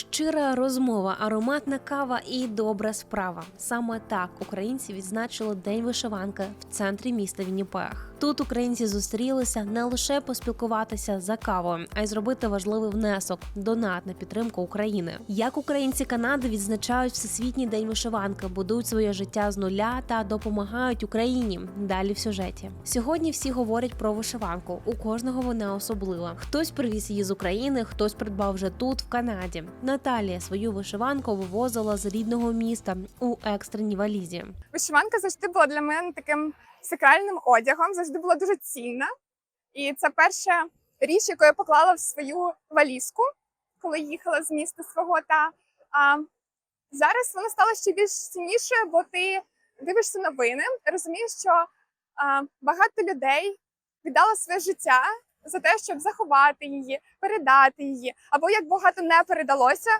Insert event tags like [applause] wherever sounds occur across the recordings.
Щира розмова, ароматна кава і добра справа. Саме так українці відзначили День вишиванки в центрі міста Вінніпех. Тут українці зустрілися не лише поспілкуватися за кавою, а й зробити важливий внесок донат на підтримку України. Як українці Канади відзначають всесвітній день вишиванки, будують своє життя з нуля та допомагають Україні. Далі в сюжеті. Сьогодні всі говорять про вишиванку. У кожного вона особлива. Хтось привіз її з України, хтось придбав вже тут, в Канаді. Наталія свою вишиванку вивозила з рідного міста у екстреній валізі. Вишиванка завжди була для мене таким сакральним одягом, завжди була дуже цінна. І це перша річ, яку я поклала в свою валізку, коли їхала з міста свого. Та а, зараз вона стала ще більш ціннішою, бо ти дивишся новини, розумієш, що а, багато людей віддало своє життя за те, щоб заховати її, передати її, або як багато не передалося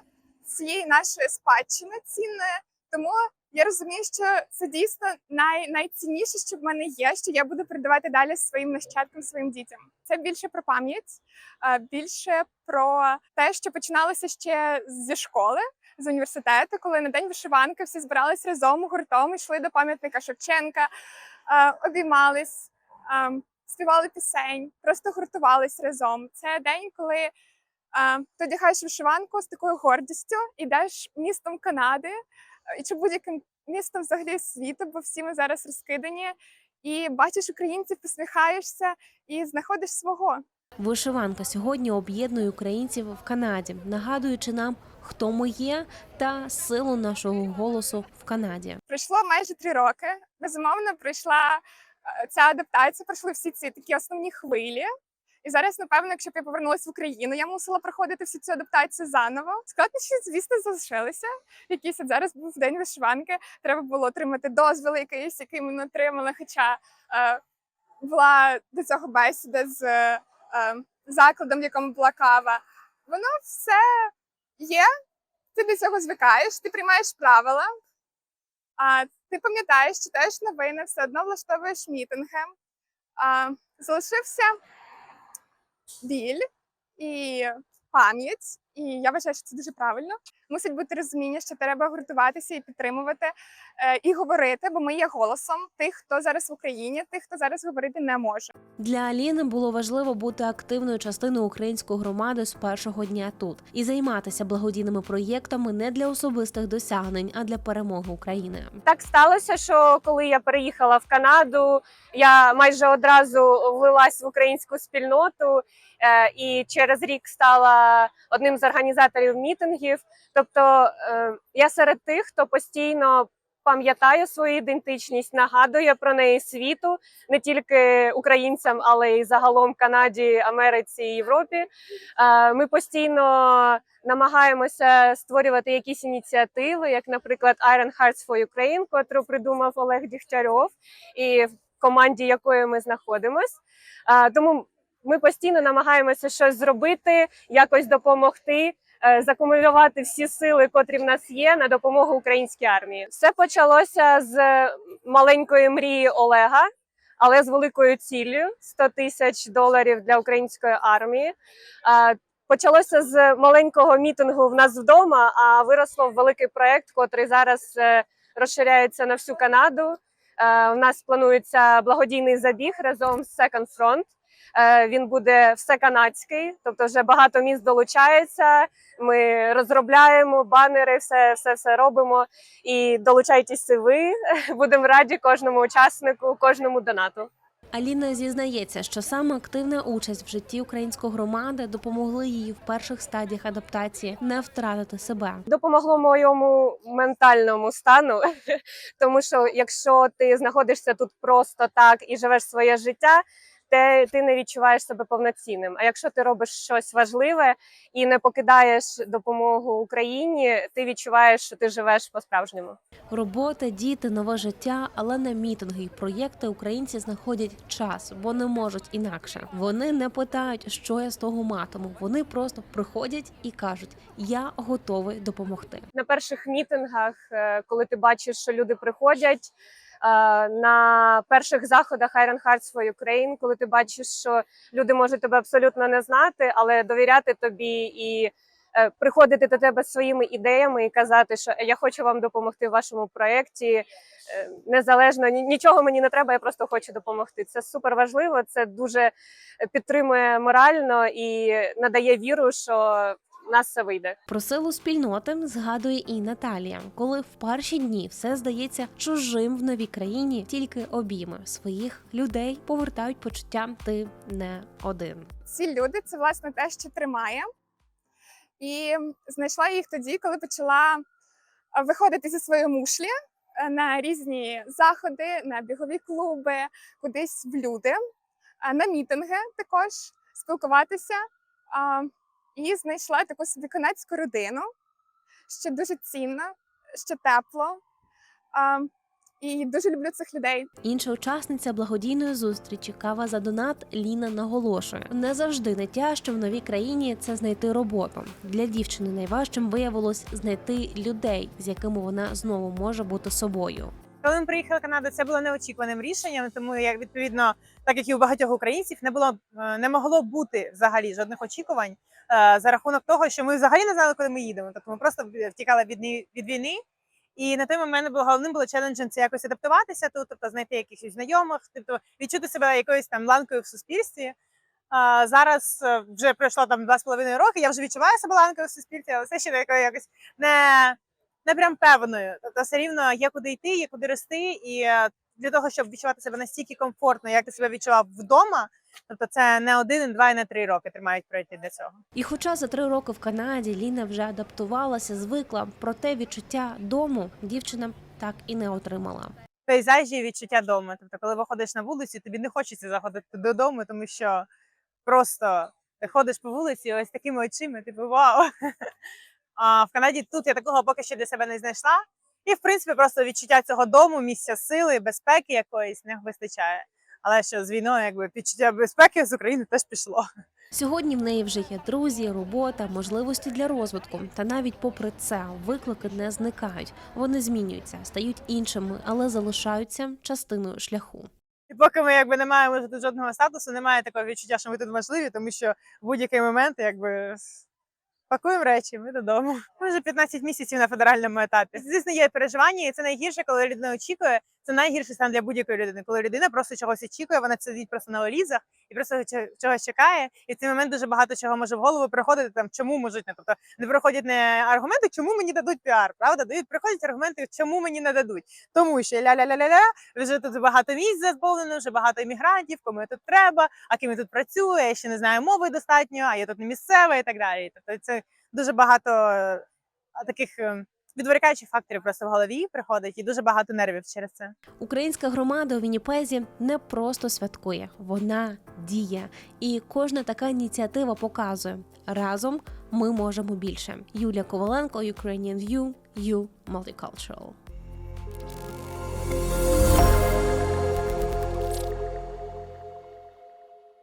цієї нашої спадщини цінної. Тому я розумію, що це дійсно най, найцінніше, що в мене є, що я буду передавати далі своїм нащадкам, своїм дітям. Це більше про пам'ять, е, більше про те, що починалося ще зі школи, з університету, коли на день вишиванки всі збирались разом гуртом, йшли до пам'ятника Шевченка, е, обіймались, е, співали пісень, просто гуртувались разом. Це день, коли ти одягаєш вишиванку з такою гордістю, ідеш містом Канади чи будь-яким містом взагалі світу, бо всі ми зараз розкидані, і бачиш українців, посміхаєшся і знаходиш свого. Вишиванка сьогодні об'єднує українців в Канаді, нагадуючи нам, хто ми є, та силу нашого голосу в Канаді. Пройшло майже три роки. Безумовно, пройшла е, ця адаптація, пройшли всі ці такі основні хвилі. І зараз, напевно, якщо б я повернулася в Україну, я мусила проходити всю цю адаптацію заново. Складнощі, звісно, залишилися. Якийсь зараз був день вишиванки. Треба було отримати дозвіл якийсь, який ми не отримали. Хоча е, була до цього бесіда з е, закладом, в якому була кава. Воно все є. Ти до цього звикаєш, ти приймаєш правила. А ти пам'ятаєш, читаєш новини, все одно влаштовуєш мітинги. А, залишився біль і пам'ять, і я вважаю, що це дуже правильно. Мусить бути розуміння, що треба гуртуватися і підтримувати е, і говорити, бо ми є голосом тих, хто зараз в Україні, тих, хто зараз говорити не може. Для Аліни було важливо бути активною частиною української громади з першого дня тут і займатися благодійними проєктами не для особистих досягнень, а для перемоги України. Так сталося, що коли я переїхала в Канаду, я майже одразу влилась в українську спільноту і через рік стала одним з організаторів мітингів. Тобто е, я серед тих, хто постійно пам'ятає свою ідентичність, нагадує про неї світу, не тільки українцям, але й загалом Канаді, Америці і Європі. Е, Ми постійно намагаємося створювати якісь ініціативи, як, наприклад, Iron Hearts for Ukraine, котру придумав Олег Дігтярьов, і в команді якої ми знаходимось. Е, Тому ми постійно намагаємося щось зробити, якось допомогти. е, Закумулювати всі сили, котрі в нас є, на допомогу українській армії. Все почалося з маленької мрії Олега, але з великою ціллю 100 тисяч доларів для української армії. Е, Почалося з маленького мітингу в нас вдома, а виросло в великий проект, котрий зараз е, розширяється на всю Канаду. У нас планується благодійний забіг разом з Second Front. Е, Він буде всеканадський, тобто вже багато міст долучається. Ми розробляємо банери, все, все, все робимо. І долучайтесь і ви. [laughs] Будемо раді кожному учаснику, кожному донату. Аліна зізнається, що саме активна участь в житті української громади допомогли їй в перших стадіях адаптації не втратити себе. допомогло моєму ментальному стану, [laughs] тому що якщо ти знаходишся тут просто так і живеш своє життя, те ти не відчуваєш себе повноцінним. А якщо ти робиш щось важливе і не покидаєш допомогу Україні, ти відчуваєш, що ти живеш по-справжньому. Робота, діти, нове життя, але на мітинги й проєкти українці знаходять час, бо не можуть інакше. Вони не питають, що я з того матиму. Вони просто приходять і кажуть: я готовий допомогти. на перших мітингах, е, коли ти бачиш, що люди приходять. Е, На перших заходах Iron Hearts for Ukraine, коли ти бачиш, що люди можуть тебе абсолютно не знати, але довіряти тобі і е, приходити до тебе своїми ідеями і казати, що «Е, я хочу вам допомогти в вашому проєкті. Незалежно нічого мені не треба, я просто хочу допомогти. Це супер важливо. Це дуже підтримує морально і надає віру, що нас все вийде. Про силу спільноти згадує і Наталія, коли в перші дні все здається чужим в новій країні, тільки обійми своїх людей повертають почуття ти не один. Ці люди це власне те, що тримає. І знайшла їх тоді, коли почала е, виходити зі своєї мушлі е, на різні заходи, на бігові клуби, кудись в люди, е, на мітинги також спілкуватися. І знайшла таку собі канадську родину, що дуже цінно, що тепло. А, І дуже люблю цих людей. Інша учасниця благодійної зустрічі Кава за донат Ліна наголошує: не завжди найтяжче в новій країні це знайти роботу. Для дівчини найважчим виявилось знайти людей, з якими вона знову може бути собою. Коли ми приїхали в Канаду, це було неочікуваним рішенням, тому як відповідно, так як і у багатьох українців, не було е, не могло бути взагалі жодних очікувань за рахунок того, що ми взагалі не знали, куди ми їдемо. Тобто ми просто втікали від від війни. І на той момент було головним було челенджем це якось адаптуватися тут, тобто знайти якихось знайомих, тобто відчути себе якоюсь там ланкою в суспільстві. А, зараз е, вже пройшло там два з половиною роки. Я вже відчуваю себе ланкою в суспільстві, але все ще такою якось не не прям певною. Тобто все рівно є куди йти, є куди рости, і е, для того, щоб відчувати себе настільки комфортно, як ти себе відчував вдома, тобто це не один, два і не три роки тримають пройти для цього. І хоча за три роки в Канаді Ліна вже адаптувалася, звикла, проте відчуття дому дівчина так і не отримала. Пейзажі і відчуття дому. Тобто, коли виходиш на вулицю, тобі не хочеться заходити додому, тому що просто ти ходиш по вулиці ось такими очима, типу вау. [laughs] А в Канаді тут я такого поки що для себе не знайшла. І, в принципі, просто відчуття цього дому, місця сили, безпеки якоїсь не вистачає. Але що з війною, якби відчуття безпеки з України теж пішло. Сьогодні в неї вже є друзі, робота, можливості для розвитку. Та навіть попри це виклики не зникають. Вони змінюються, стають іншими, але залишаються частиною шляху. І поки ми якби не маємо жодного статусу, немає такого відчуття, що ми тут важливі, тому що в будь-який момент якби пакуємо речі, ми додому. Ми вже 15 місяців на федеральному етапі. Звісно, є переживання, і це найгірше, коли людина очікує. Це найгірший стан для будь-якої людини, коли людина просто чогось очікує, вона сидить просто на олізах і просто чогось чекає. І в цей момент дуже багато чого може в голову приходити. Там чому можуть не тобто не приходять не аргументи, чому мені дадуть піар, правда? Дають приходять аргументи, чому мені не дадуть. Тому що ля-ля-ля-ля-ля, вже тут багато місць заповнено, вже багато іммігрантів, кому тут треба, а ким я тут працює, я ще не знаю мови достатньо, а я тут не місцева і так далі. Тобто це дуже багато е, таких е, відволікаючих факторів просто в голові приходить, і дуже багато нервів через це. Українська громада у Вінніпезі не просто святкує, вона діє. І кожна така ініціатива показує разом ми можемо більше. Юлія Коваленко, Ukrainian View, You Multicultural.